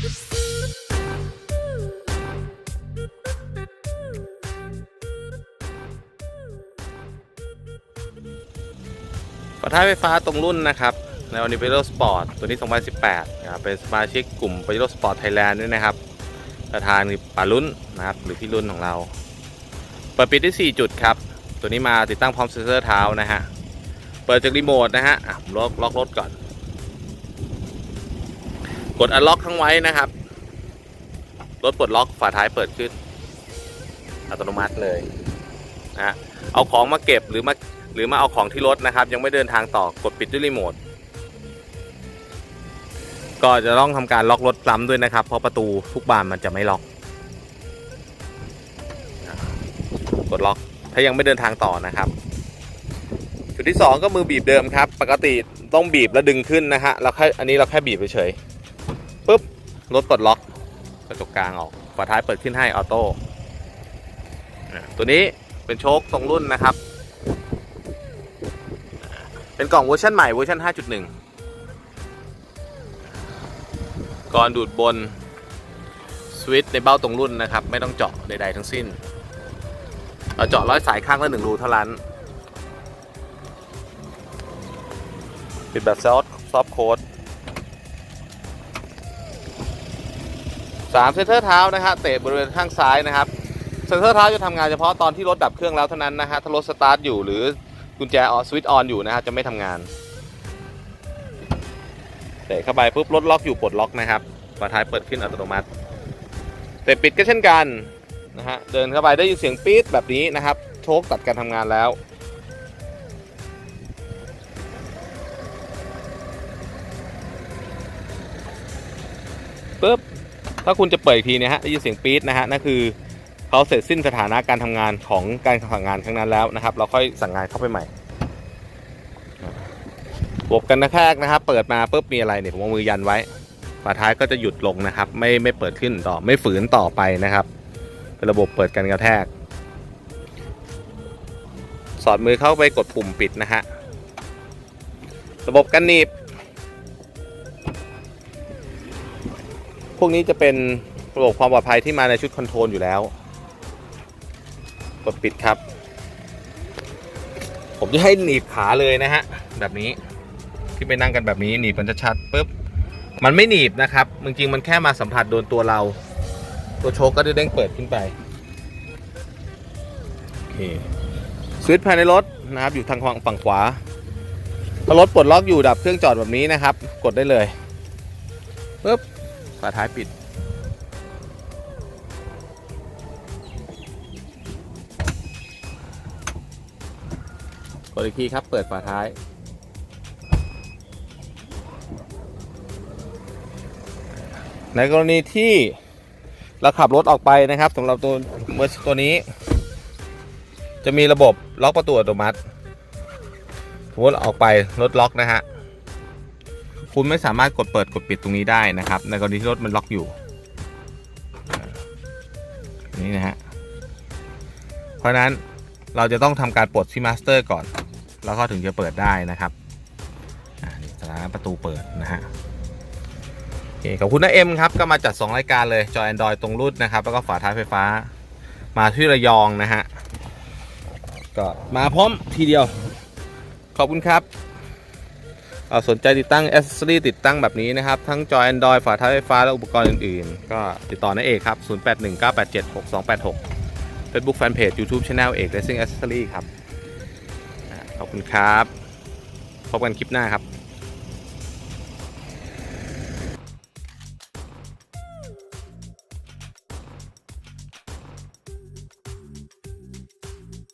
ฝาท้ายไฟฟ้าตรงรุ่นนะครับในวันนี้เป็นรถสปอร์ตตัวนี้ 2018นะครับเป็นสมาชิกกลุ่มเป็นรถสปอร์ตไทยแลนด์ด้วยนะครับ ประธานคือป่ารุ่นนะครับ หรือพี่รุ่นของเรา เปิดปิดได้ 4 จุดครับ ตัวนี้มาติดตั้งพร้อมเซ็นเซอร์เท้านะฮะ เปิดจากรีโมทนะฮะอะผมล็อกล็อกรถก่อน กดอันล็อกทั้งไว้นะครับ รถปลดล็อกฝาท้ายเปิดขึ้น อัตโนมัติเลยนะเอาของมาเก็บหรือมาหรือมาเอาของที่รถนะครับ ยังไม่เดินทางต่อกดปิดด้วยรีโมทก็จะต้องทำการล็อกรถซ้ำด้วยนะครับ เพราะประตูทุกบานมันจะไม่ล็อกกดล็อกถ้ายังไม่เดินทางต่อนะครับ จุดที่ 2 ก็มือบีบเดิมครับ ปกติต้องบีบแล้วดึงขึ้นนะฮะเราแค่อันนี้เราแค่บีบเฉย ปุ๊บรถปลดล็อกกระจกกลางออกฝาท้ายเปิดขึ้นให้ออโต้ตัวนี้เป็นโชคตรงรุ่นนะครับ เป็นกล่องเวอร์ชันใหม่เวอร์ชัน5.1 ก่อนดูดบนสวิตช์ในเบ้าตรงรุ่นนะครับ ไม่ต้องเจาะใดๆทั้งสิ้น เราเจาะร้อยสายข้างละหนึ่งรูเท่านั้น ปิดแบบซอฟซอฟโค้ด สามเซนเตอร์เท้านะฮะเตะบริเวณข้างซ้ายนะครับเซนเตอร์เท้าจะทำงานเฉพาะตอนที่รถดับเครื่องแล้วเท่านั้นนะฮะถ้ารถสตาร์ทอยู่หรือกุญแจออสวิตช์ออนอยู่นะฮะจะไม่ทำงานเตะเข้าไปปุ๊บรถล็อกอยู่ปลดล็อกนะครับฝาท้ายเปิดขึ้นอัตโนมัติเตะปิดก็เช่นกันนะฮะเดินเข้าไปได้ยินเสียงปี๊ดแบบนี้นะครับโชคตัดการทำงานแล้วปึ๊บ ถ้าคุณจะเปิดอีกทีเนะฮะได้ยินเสียงปี๊ดนะฮะนั่นคือเขาเสร็จสิ้นสถานะการทำงานของการสั่งงานครั้งนั้นแล้วนะครับ เราค่อยสั่งงานเข้าไปใหม่ระบบกันกระแทกนะครับ เปิดมาปุ๊บมีอะไรเนี่ยผมเอามือยันไว้ฝาท้ายก็จะหยุดลงนะครับ ไม่ไม่เปิดขึ้นต่อไม่ฝืนต่อไปนะครับเป็นระบบเปิดกันกระแทก สอดมือเข้าไปกดปุ่มปิดนะฮะระบบกันหนีบ พวกนี้จะเป็นระบบความปลอดภัยที่มาในชุดคอนโทรลอยู่แล้ว กดปิดครับ ผมจะให้หนีบขาเลยนะฮะ แบบนี้ที่ไปนั่งกันแบบนี้หนีบมันจะชัดปุ๊บ มันไม่หนีบนะครับจริงๆมันแค่มาสัมผัสโดนตัวเรา ตัวโชคก็จะเด้งเปิดขึ้นไปโอเคสวิตช์ภายในรถนะครับ อยู่ทางฝั่งขวาถ้ารถปลดล็อกอยู่ดับเครื่องจอดแบบนี้นะครับ กดได้เลยปุ๊บ ฝาท้ายปิด กดอีกทีครับ เปิดฝาท้าย ในกรณีที่เราขับรถออกไปนะครับสำหรับตัวเมื่อตัวนี้ จะมีระบบล็อกประตูอัตโนมัติสมมติออกไปรถล็อกนะฮะ คุณไม่สามารถกดเปิดกดปิดตรงนี้ได้นะครับ ในกรณีที่รถมันล็อกอยู่นี่นะฮะเพราะนั้นเราจะต้องทำการปลดที่มาสเตอร์ก่อน แล้วก็ถึงจะเปิดได้นะครับนี่สถานะประตูเปิดนะฮะโอเคขอบคุณนะเอ็มครับ ก็มาจัด 2 รายการเลยจอ Android ตรงรุ่นนะครับ แล้วก็ฝาท้ายไฟฟ้ามาที่ระยองนะฮะก็มาพร้อมทีเดียว ขอบคุณครับ สนใจติดตั้งแอสเซอรี่ติดตั้งแบบนี้นะครับ ทั้งจอ Android ฝาท้ายไฟฟ้า และอุปกรณ์อื่นๆ ก็ติดต่อนาเอกครับ 0819876286 Facebook Fanpage YouTube Channel เอก Racing Accessory ครับ ขอบคุณครับ พบกันคลิปหน้าครับ